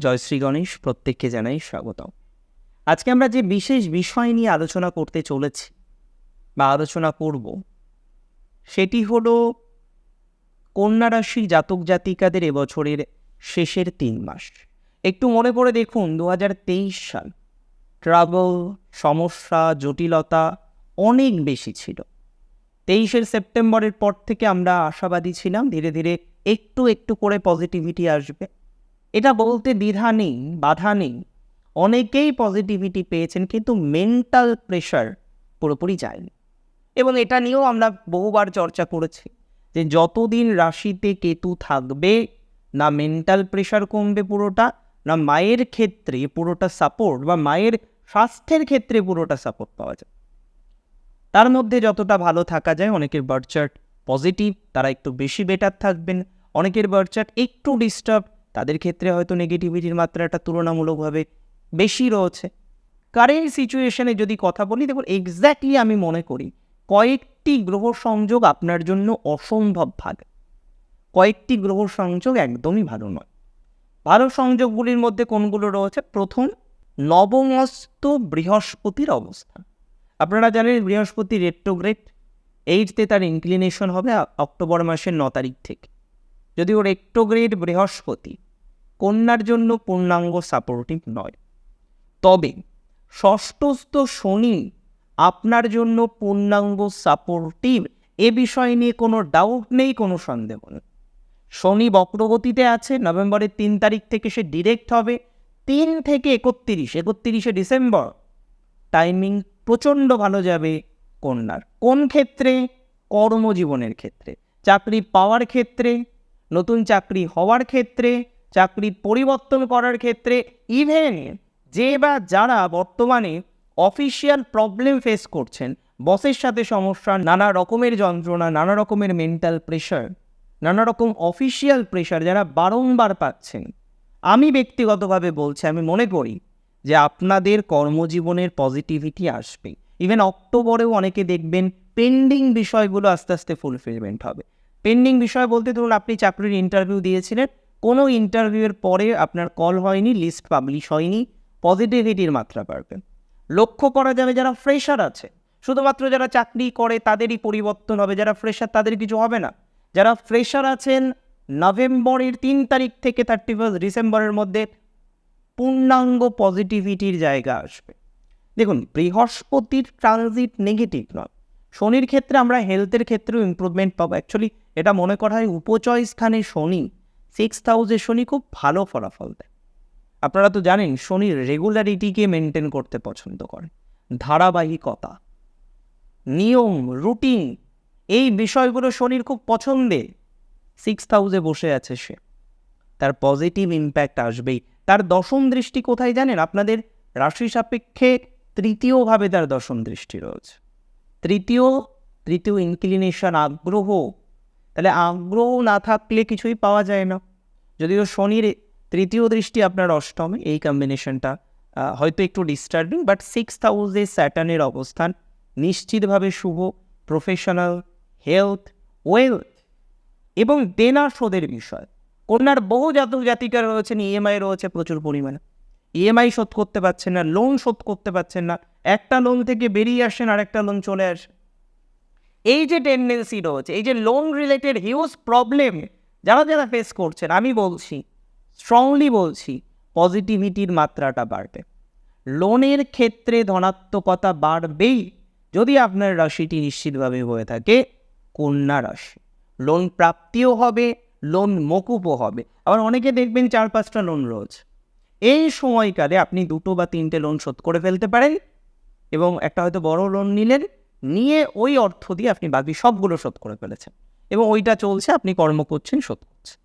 নমস্কার জয়শ্রী গণেশ, প্রত্যেককে জানাই স্বাগত আজকে আমরা যে বিশেষ বিষয় নিয়ে আলোচনা করতে চলেছি বা আলোচনা করব, সেটি হল কন্যা রাশি জাতক জাতিকাদের এবছরের শেষের তিন মাস। একটু মনে করে দেখুন দু হাজার তেইশ সাল ট্রাভেল সমস্যা, জটিলতা অনেক বেশি ছিল। তেইশের সেপ্টেম্বরের পর থেকে আমরা আশাবাদী ছিলাম, ধীরে ধীরে একটু একটু করে পজিটিভিটি আসবে। এটা বলতে দ্বিধা নেই, বাধা নেই। অনেকেই পজিটিভিটি পেয়েছেন, কিন্তু মেন্টাল প্রেশার পুরোপুরি যায়নি। এবং এটা নিয়েও আমরা বহুবার চর্চা করেছি যে যতদিন রাশিতে কেতু থাকবে, না মেন্টাল প্রেশার কমবে পুরোটা, না মায়ের ক্ষেত্রে পুরোটা সাপোর্ট বা মায়ের স্বাস্থ্যের ক্ষেত্রে পুরোটা সাপোর্ট পাওয়া যায়। তার মধ্যে যতটা ভালো থাকা যায়, অনেকের বার্থ চার্ট পজিটিভ তারা একটু বেশি বেটার থাকবেন। অনেকের বার্থ চার্ট একটু ডিস্টার্ব তাদের ক্ষেত্রে হয়তো নেগেটিভিটির মাত্রাটা তুলনামূলকভাবে বেশি রয়েছে। কারেন্ট সিচুয়েশনে যদি কথা বলি, দেখুন এক্স্যাক্টলি আমি মনে করি কয়েকটি গ্রহ সংযোগ আপনার জন্য অসম্ভব ভালো। কয়েকটি গ্রহ সংযোগ একদমই ভালো নয়। ভালো সংযোগগুলির মধ্যে কোনগুলো রয়েছে? প্রথম, নবমস্ত বৃহস্পতির অবস্থান আপনারা জানেন বৃহস্পতি রেট্রোগ্রেড এইটতে তার ইনক্লিনেশন হবে অক্টোবর মাসের ন তারিখ থেকে। যদিও রেট্রোগ্রেড বৃহস্পতি, কন্যার জন্য পূর্ণাঙ্গ সাপোর্টিভ নয়। তবে ষষ্ঠস্থ শনি আপনার জন্য পূর্ণাঙ্গ সাপোর্টিভ এ বিষয় নিয়ে কোনো ডাউট নেই, কোনো সন্দেহ নেই। শনি বক্রগতিতে আছে, নভেম্বরের তিন তারিখ থেকে সে ডিরেক্ট হবে, তিন থেকে একত্রিশ, একত্রিশে ডিসেম্বর টাইমিং প্রচণ্ড ভালো যাবে কন্যার। কোন ক্ষেত্রে? কর্মজীবনের ক্ষেত্রে। চাকরি পাওয়ার ক্ষেত্রে নতুন চাকরি হওয়ার ক্ষেত্রে চাকরি পরিবর্তন করার ক্ষেত্রে ইভেন যে বা যারা বর্তমানে অফিসিয়াল প্রবলেম ফেস করছেন বসের সাথে সমস্যা, নানা রকমের যন্ত্রণা, নানা রকমের মেন্টাল প্রেশার নানা রকম অফিসিয়াল প্রেশার যারা বারংবার পাচ্ছেন। আমি ব্যক্তিগতভাবে বলছি, আমি মনে করি যে আপনাদের কর্মজীবনের পজিটিভিটি আসবে। ইভেন অক্টোবরেও অনেকে দেখবেন পেন্ডিং বিষয়গুলো আস্তে আস্তে ফুলফিলমেন্ট হবে। পেন্ডিং বিষয় বলতে ধরুন আপনি চাকরির ইন্টারভিউ দিয়েছিলেন, কোনো ইন্টারভিউয়ের পরে আপনার কল হয়নি লিস্ট পাবলিশ হয়নি পজিটিভিটির মাত্রা বাড়বে লক্ষ্য করা যাবে যারা ফ্রেশার আছে, শুধুমাত্র যারা চাকরি করে তাদেরই পরিবর্তন হবে, যারা ফ্রেশার তাদের কিছু হবে না। যারা ফ্রেশার আছেন, নভেম্বরের তিন তারিখ থেকে থার্টি ফার্স্ট ডিসেম্বরের মধ্যে পূর্ণাঙ্গ পজিটিভিটির জায়গা আসবে। দেখুন, বৃহস্পতির ট্রানজিট নেগেটিভ নয়। শনির ক্ষেত্রে আমরা হেলথের ক্ষেত্রেও ইম্প্রুভমেন্ট পাবো। অ্যাকচুয়ালি এটা মনে করা হয় উপচয় স্থানে শনি। সিক্স হাউসে শনি খুব ভালো ফলাফল দেয়। আপনারা তো জানেন, শনির রেগুলারিটিকে মেনটেন করতে পছন্দ করে। ধারাবাহিকতা, নিয়ম রুটিন এই বিষয়গুলো শনির খুব পছন্দে। সিক্স হাউসে বসে আছে সে। তার পজিটিভ ইম্প্যাক্ট আসবেই। তার দশম দৃষ্টি কোথায় জানেন? আপনাদের রাশি সাপেক্ষে তৃতীয়ভাবে তার দশম দৃষ্টি রয়েছে। তৃতীয় তৃতীয় ইনক্লিনেশন আগ্রহ তাহলে আগ্রহ না থাকলে কিছুই পাওয়া যায় না। যদিও শনির তৃতীয় দৃষ্টি আপনার অষ্টমে, এই কম্বিনেশনটা হয়তো একটু ডিস্টার্বিং বাট সিক্স হাউসে স্যাটার্নের অবস্থান নিশ্চিতভাবে শুভ। প্রফেশনাল হেলথ ওয়েলথ এবং দেনা শোধের বিষয়। কন্যার বহু জাতক জাতিকা রয়েছেন ইএমআই রয়েছে প্রচুর পরিমাণে। ইএমআই শোধ করতে পারছেন না লোন শোধ করতে পারছেন না। একটা লোন থেকে বেরিয়ে আসেন আর একটা লোন চলে আসে। এই যে টেন্ডেন্সি রয়েছে, এই যে লোন রিলেটেড হিউজ প্রবলেম যারা যারা ফেস করছেন, আমি বলছি স্ট্রংলি বলছি পজিটিভিটির মাত্রাটা বাড়বে। লোনের ক্ষেত্রে ধনাত্মকতা বাড়বেই যদি আপনার রাশিটি নিশ্চিতভাবে হয়ে থাকে কন্যা রাশি। লোন প্রাপ্তিও হবে লোন মকুপও হবে। আবার অনেকে দেখবেন চার পাঁচটা লোন রয়েছে। এই সময়কালে আপনি দুটো বা তিনটে লোন শোধ করে ফেলতে পারেন এবং একটা হয়তো বড় লোন নিলেন নিয়ে ওই অর্থ দিয়ে আপনি বাকি সবগুলো শোধ করে ফেলেছেন। এবং ওইটা চলছে, আপনি কর্ম করছেন, শোধ করছেন।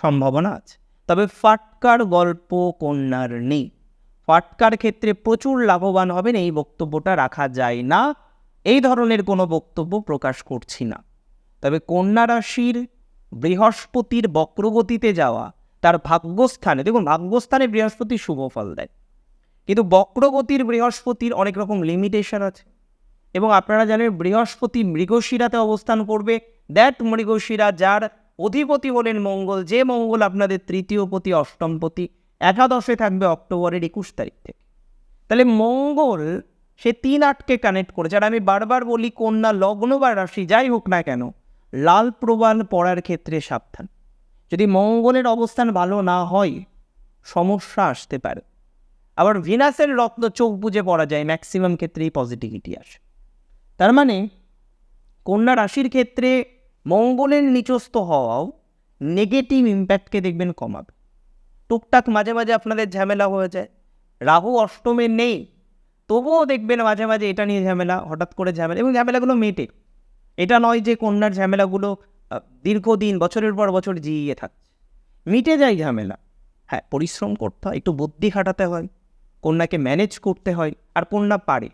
সম্ভাবনা আছে। তবে ফাটকার গল্প কন্যার নেই। ফাটকার ক্ষেত্রে প্রচুর লাভবান হবেন, এই বক্তব্যটা রাখা যায় না। এই ধরনের কোনো বক্তব্য প্রকাশ করছি না। তবে কন্যা রাশির বৃহস্পতির বক্রগতিতে যাওয়া, তার ভাগ্যস্থানে, দেখুন ভাগ্যস্থানে বৃহস্পতি শুভ ফল দেয়। কিন্তু বক্রগতির বৃহস্পতির অনেক রকম লিমিটেশন আছে। এবং আপনারা জানেন বৃহস্পতি মৃগশিরাতে অবস্থান করবে। দ্যাট মৃগশিরা যার অধিপতি হলেন মঙ্গল, যে মঙ্গল আপনাদের তৃতীয় পতি অষ্টমপতি একাদশে থাকবে অক্টোবরের একুশ তারিখ থেকে। তাহলে মঙ্গল, সে তিন আটকে কানেক্ট করেছে। আর আমি বারবার বলি, কন্যা লগ্ন বা রাশি, যাই হোক না কেন, লাল প্রবাল পড়ার ক্ষেত্রে সাবধান। যদি মঙ্গলের অবস্থান ভালো না হয়, সমস্যা আসতে পারে। আবার ভিনাসের রত্ন চোখ বুঝে পড়া যায় ম্যাক্সিমাম ক্ষেত্রেই পজিটিভিটি আসে। তার মানে কন্যা রাশির ক্ষেত্রে মঙ্গলের নিচস্থ হওয়াও নেগেটিভ ইম্প্যাক্টকে দেখবেন কমাবে। টুকটাক মাঝে মাঝে আপনাদের ঝামেলা হয়ে যায়। রাহু অষ্টমে নেই, তবুও দেখবেন মাঝে মাঝে এটা নিয়ে ঝামেলা, হঠাৎ করে ঝামেলা এবং ঝামেলাগুলো মেটে। এটা নয় যে কন্যার ঝামেলাগুলো দীর্ঘদিন, বছরের পর বছর জিইয়ে থাকছে। মিটে যায় ঝামেলা। হ্যাঁ পরিশ্রম করতে হয়, একটু বুদ্ধি খাটাতে হয়, কন্যাকে ম্যানেজ করতে হয়, আর কন্যা পারে।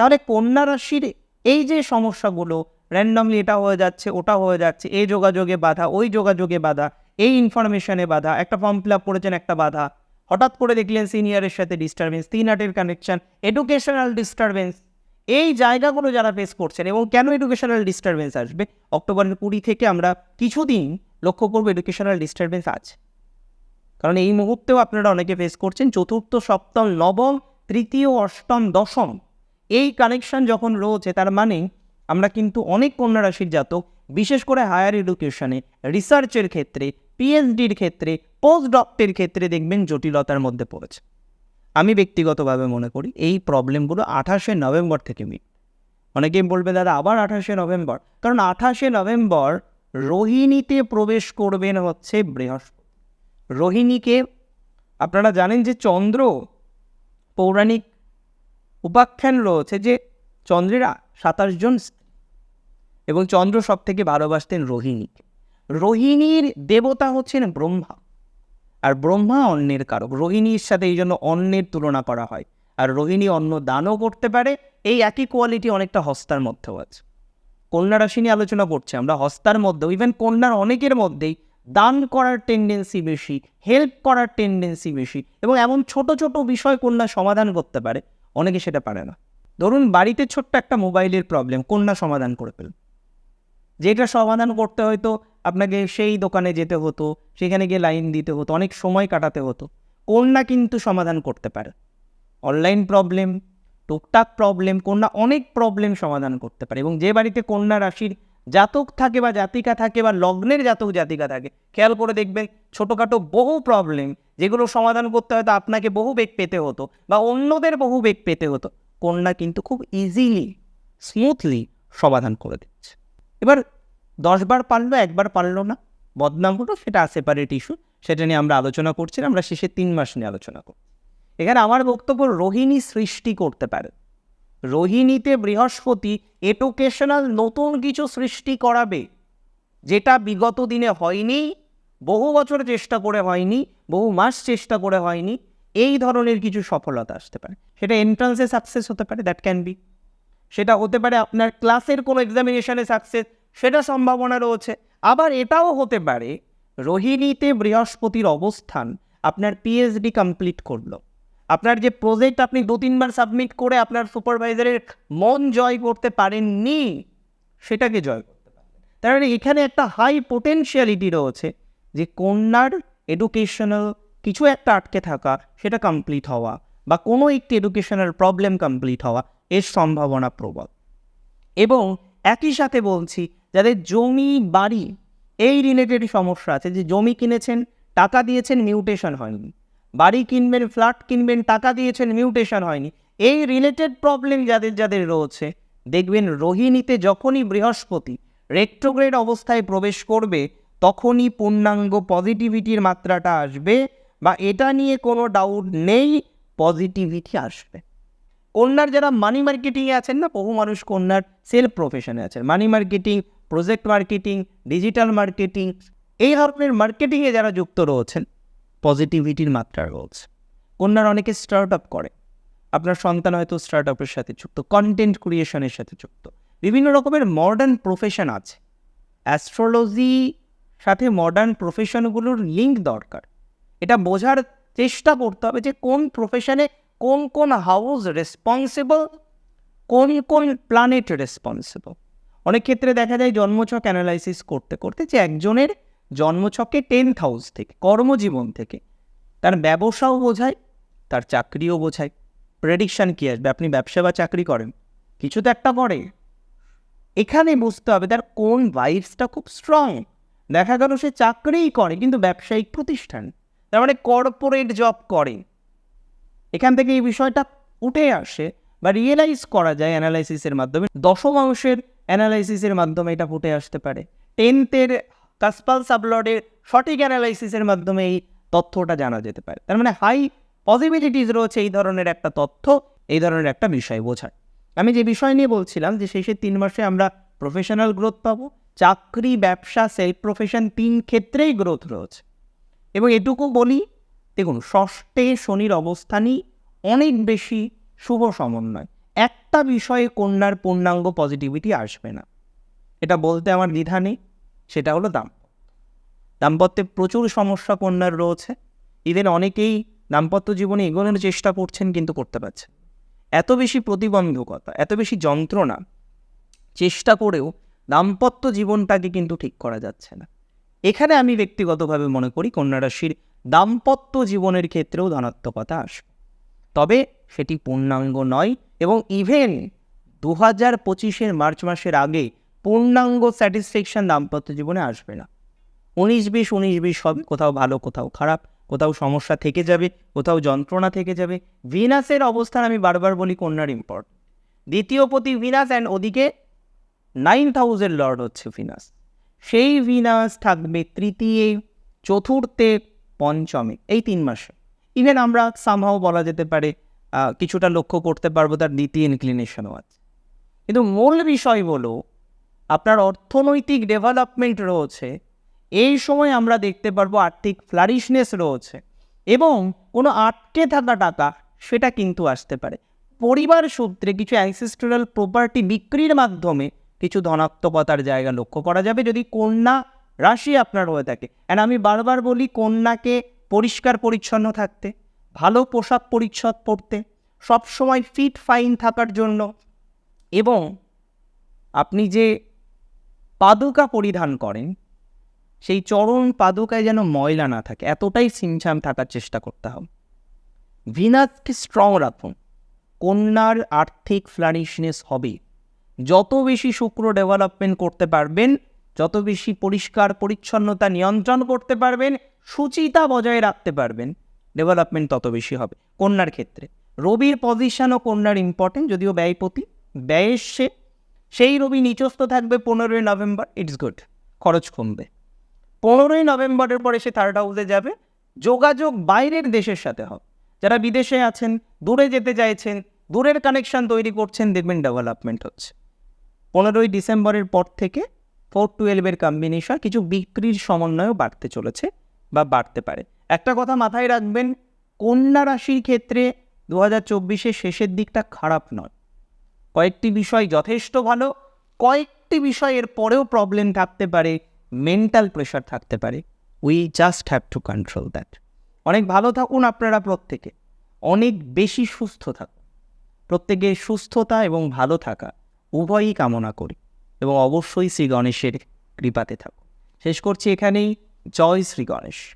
তাহলে কন্যা রাশির এই যে সমস্যাগুলো র্যান্ডমলি এটা হয়ে যাচ্ছে ওটা হয়ে যাচ্ছে, এই যোগাযোগে বাধা, ওই যোগাযোগে বাধা, এই ইনফরমেশনে বাধা, একটা ফর্ম ফিল আপ করেছেন, একটা বাধা। হঠাৎ করে দেখলেন সিনিয়রের সাথে ডিস্টারবেন্স তিন আটের কানেকশন এডুকেশনাল ডিস্টারবেন্স এই জায়গাগুলো যারা ফেস করছেন এবং কেন এডুকেশনাল ডিস্টারবেন্স আসবে? অক্টোবরের কুড়ি থেকে আমরা কিছুদিন লক্ষ্য করব এডুকেশনাল ডিস্টারবেন্স আছে কারণ এই মুহূর্তেও আপনারা অনেকে ফেস করছেন, চতুর্থ সপ্তম, নবম, তৃতীয়, অষ্টম, দশম এই কানেকশন যখন রয়েছে, তার মানে আমরা কিন্তু অনেক কন্যা রাশির জাতক, বিশেষ করে হায়ার এডুকেশনে রিসার্চের ক্ষেত্রে পিএইচডির ক্ষেত্রে পোস্ট ডক্টের ক্ষেত্রে দেখবেন জটিলতার মধ্যে পড়েছে। আমি ব্যক্তিগতভাবে মনে করি এই প্রবলেমগুলো আঠাশে নভেম্বর থেকে মিট। অনেকেই বলবে, দাদা, আবার আঠাশে নভেম্বর? কারণ আঠাশে নভেম্বর রোহিণীতে প্রবেশ করবেন হচ্ছে বৃহস্পতি। রোহিণীকে আপনারা জানেন যে চন্দ্র পৌরাণিক উপাখ্যান রয়েছে যে চন্দ্রের সাতাশ জন এবং চন্দ্র সব থেকে ভালোবাসতেন রোহিণীকে রোহিণীর দেবতা হচ্ছেন ব্রহ্মা। আর ব্রহ্মা অন্নের কারক। রোহিণীর সাথে এই জন্য অন্নের তুলনা করা হয়। আর রোহিণী অন্ন দানও করতে পারে। এই একই কোয়ালিটি অনেকটা হস্তার মধ্যেও আছে। কন্যা রাশি নিয়ে আলোচনা করছে আমরা। হস্তার মধ্যেও ইভেন কন্যার অনেকের মধ্যেই দান করার টেন্ডেন্সি বেশি হেল্প করার টেন্ডেন্সি বেশি এবং এমন ছোট ছোট বিষয় কন্যা সমাধান করতে পারে। অনেকে সেটা পারে না। ধরুন বাড়িতে ছোট্ট একটা মোবাইলের প্রবলেম কন্যা সমাধান করে ফেল যেটা সমাধান করতে হয়তো আপনাকে সেই দোকানে যেতে হতো, সেখানে গিয়ে লাইন দিতে হতো, অনেক সময় কাটাতে হতো। কন্যা কিন্তু সমাধান করতে পারে। অনলাইন প্রবলেম টুকটাক প্রবলেম কন্যা অনেক প্রবলেম সমাধান করতে পারে এবং যে বাড়িতে কন্যা রাশির জাতক থাকে বা জাতিকা থাকে বা লগ্নের জাতক, জাতিকা থাকে, খেয়াল করে দেখবেন ছোটোখাটো বহু প্রবলেম যেগুলো সমাধান করতে হয়তো আপনাকে বহু বেগ পেতে হতো বা অন্যদের বহু বেগ পেতে হতো, কন্যা কিন্তু খুব ইজিলি স্মুথলি সমাধান করে দিচ্ছে। এবার দশবার পারল, একবার পারল না, বদনাম হলো, সেটা সেপারেট ইস্যু সেটা নিয়ে আমরা আলোচনা করছিলাম আমরা শেষে তিন মাস নিয়ে আলোচনা করছি। এখানে আমার বক্তব্য রোহিণী সৃষ্টি করতে পারে। রোহিণীতে বৃহস্পতি এডুকেশনাল নতুন কিছু সৃষ্টি করাবে, যেটা বিগত দিনে হয়নি, বহু বছর চেষ্টা করে হয়নি, বহু মাস চেষ্টা করে হয়নি, এই ধরনের কিছু সফলতা আসতে পারে। সেটা এন্ট্রান্সে সাকসেস হতে পারে দ্যাট ক্যান বি সেটা হতে পারে আপনার ক্লাসের কোনো এক্সামিনেশনে সাকসেস সেটা সম্ভাবনা রয়েছে। আবার এটাও হতে পারে, রোহিণীতে বৃহস্পতির অবস্থান আপনার পিএইচডি কমপ্লিট করল। আপনার যে প্রজেক্ট আপনি দু, তিনবার সাবমিট করে আপনার সুপারভাইজারের মন জয় করতে পারেননি, সেটাকে জয় করতে পারবেন তার মানে এখানে একটা হাই পোটেনশিয়ালিটি রয়েছে যে কন্যার এডুকেশনাল কিছু একটা আটকে থাকা, সেটা কমপ্লিট হওয়া বা কোনো একটি এডুকেশনাল প্রবলেম কমপ্লিট হওয়া, এর সম্ভাবনা প্রবল। এবং একই সাথে বলছি, যাদের জমি, বাড়ি, এই রিলেটেড সমস্যা আছে, যে জমি কিনেছেন, টাকা দিয়েছেন মিউটেশন হয়নি। বাড়ি কিনবেন, ফ্ল্যাট কিনবেন, টাকা দিয়েছেন, মিউটেশন হয়নি। এই রিলেটেড প্রবলেম যাদের যাদের রয়েছে, দেখবেন রোহিণীতে যখনই বৃহস্পতি রেট্রোগ্রেড অবস্থায় প্রবেশ করবে, তখনই পূর্ণাঙ্গ পজিটিভিটির মাত্রাটা আসবে বা এটা নিয়ে কোনো ডাউট নেই পজিটিভিটি আসবে। কন্যার যারা মানি মার্কেটিংয়ে আছেন না, বহু মানুষ কন্যার সেলফ প্রফেশনে আছেন। Money marketing project marketing digital marketing এই ধরনের মার্কেটিংয়ে যারা যুক্ত রয়েছেন পজিটিভিটির মাত্রা রয়েছে কন্যার অনেকে স্টার্ট আপ করে। আপনার সন্তান হয়তো স্টার্ট আপের সাথে যুক্ত কন্টেন্ট ক্রিয়েশনের সাথে যুক্ত। বিভিন্ন রকমের মডার্ন প্রফেশন আছে। অ্যাস্ট্রোলজি সাথে মডার্ন প্রফেশনগুলোর লিঙ্ক দরকার। এটা বোঝার চেষ্টা করতে হবে যে কোন প্রফেশনে কোন কোন হাউস রেসপন্সিবল কোন কোন প্ল্যানেট রেসপন্সিবল অনেক ক্ষেত্রে দেখা যায় জন্মছক অ্যানালাইসিস করতে করতে যে একজনের জন্মছকে টেন্থ হাউস থেকে, কর্মজীবন থেকে। তার ব্যবসাও বোঝায়, তার চাকরিও বোঝায়। প্রেডিকশান কী আসবে? আপনি ব্যবসা বা চাকরি করেন। কিছু তো একটা করে। এখানে বুঝতে হবে তার কোন ভাইবসটা খুব স্ট্রং দেখা গেল সে চাকরিই করে, কিন্তু ব্যবসায়িক প্রতিষ্ঠান। তার মানে কর্পোরেট জব করে। এখান থেকে এই বিষয়টা উঠে আসে বা রিয়েলাইজ করা যায় অ্যানালাইসিসের মাধ্যমে। দশমাংশের অ্যানালাইসিসের মাধ্যমে এটা ফুটে আসতে পারে। টেন্থের কাসপাল সাবলডের সঠিক অ্যানালাইসিসের মাধ্যমে এই তথ্যটা জানা যেতে পারে। তার মানে হাই পসিবিলিটিস রয়েছে এই ধরনের একটা তথ্য, এই ধরনের একটা বিষয় বোঝায়। আমি যে বিষয় নিয়ে বলছিলাম যে শেষের তিন মাসে আমরা প্রফেশনাল গ্রোথ পাবো, চাকরি, ব্যবসা সেলফ প্রফেশন তিন ক্ষেত্রেই গ্রোথ রয়েছে। এবং এটুকু বলি, দেখুন, ষষ্ঠে শনির অবস্থানই অনেক বেশি শুভ সমন্বয়। একটা বিষয়ে কন্যার পূর্ণাঙ্গ পজিটিভিটি আসবে না। এটা বলতে আমার দ্বিধা নেই। সেটা হলো দাম। দাম্পত্যে প্রচুর সমস্যা কন্যার রয়েছে। ইভেন অনেকেই দাম্পত্য জীবনে এগোনোর চেষ্টা করছেন কিন্তু করতে পারছেন এত বেশি প্রতিবন্ধকতা, এত বেশি যন্ত্রণা, চেষ্টা করেও দাম্পত্য জীবনটাকে কিন্তু ঠিক করা যাচ্ছে না। এখানে আমি ব্যক্তিগতভাবে মনে করি কন্যা রাশির দাম্পত্য জীবনের ক্ষেত্রেও ধনাত্মকতা আসবে। তবে সেটি পূর্ণাঙ্গ নয় এবং ইভেন দু হাজার পঁচিশের মার্চ মাসের আগে পূর্ণাঙ্গ স্যাটিসফ্যাকশন দাম্পত্য জীবনে আসবে না। উনিশ বিশ উনিশ বিশ হবে কোথাও ভালো, কোথাও খারাপ, কোথাও সমস্যা থেকে যাবে, কোথাও যন্ত্রণা থেকে যাবে। ভিনাসের অবস্থান আমি বারবার বলি কন্যার ইম্পর্টেন্ট দ্বিতীয় পতি ভিনাস অ্যান্ড ওদিকে নাইন থাউজেন্ড লর্ড হচ্ছে ভিনাস সেই ভিনাস থাকবে তৃতীয়, চতুর্থে, পঞ্চমে, এই তিন মাসে। ইভেন আমরা সামহাও বলা যেতে পারে কিছুটা লক্ষ্য করতে পারব তার দ্বিতীয় ইনক্লিনেশনও আছে। কিন্তু মূল বিষয় হলো আপনার অর্থনৈতিক ডেভেলপমেন্ট রয়েছে, এই সময় আমরা দেখতে পারব আর্থিক ফ্লারিশনেস রয়েছে এবং কোনো আটকে থাকা টাকা সেটা কিন্তু আসতে পারে। পরিবার সূত্রে কিছু অ্যানসেস্ট্রাল প্রপার্টি বিক্রির মাধ্যমে কিছু ধনাত্মকতার জায়গা লক্ষ্য করা যাবে যদি কন্যা রাশি আপনার হয়ে থাকে। অ্যান্ড আমি বারবার বলি কন্যাকে পরিষ্কার পরিচ্ছন্ন থাকতে, ভালো পোশাক পরিচ্ছদ পরতে, সবসময় ফিট ফাইন থাকার জন্য এবং আপনি যে পাদুকা পরিধান করেন। সেই চরম পাদুকায় যেন ময়লা না থাকে, এতটাই সিমছাম থাকার চেষ্টা করতে হবে। ভিনাসকে স্ট্রং রাখুন। কন্যার আর্থিক ফ্লারিশনেস হবে। যত বেশি শুক্র ডেভেলপমেন্ট করতে পারবেন, যত বেশি পরিষ্কার পরিচ্ছন্নতা নিয়ন্ত্রণ করতে পারবেন, সুচিতা বজায় রাখতে পারবেন ডেভেলপমেন্ট তত বেশি হবে কন্যার ক্ষেত্রে। রবির পজিশনও কন্যার ইম্পর্টেন্ট যদিও ব্যয়পতি। ব্যয়ের সে সেই রবি নিচস্থ থাকবে পনেরোই নভেম্বর ইটস গুড খরচ কমবে। পনেরোই নভেম্বরের পরে সে থার্ড হাউসে যাবে। যোগাযোগ বাইরের দেশের সাথে হবে। যারা বিদেশে আছেন, দূরে যেতে চাইছেন, দূরের কানেকশন তৈরি করছেন, দেখবেন ডেভেলপমেন্ট হচ্ছে। পনেরোই ডিসেম্বরের পর থেকে ফোর টুয়েলভের কম্বিনেশন কিছু বিক্রির সমন্বয়ও বাড়তে চলেছে বা বাড়তে পারে। একটা কথা মাথায় রাখবেন, কন্যা রাশির ক্ষেত্রে দু হাজার শেষের দিকটা খারাপ নয়। কয়েকটি বিষয় যথেষ্ট ভালো, কয়েকটি বিষয়ের পরেও প্রবলেম থাকতে পারে মেন্টাল প্রেশার থাকতে পারে। We just have to control that অনেক ভালো থাকুন আপনারা প্রত্যেকে। অনেক বেশি সুস্থ থাকুন। প্রত্যেকে সুস্থতা এবং ভালো থাকা উভয়ই কামনা করি এবং অবশ্যই শ্রী গণেশের কৃপাতে থাকুন। শেষ করছি এখানেই। জয় শ্রী গণেশ।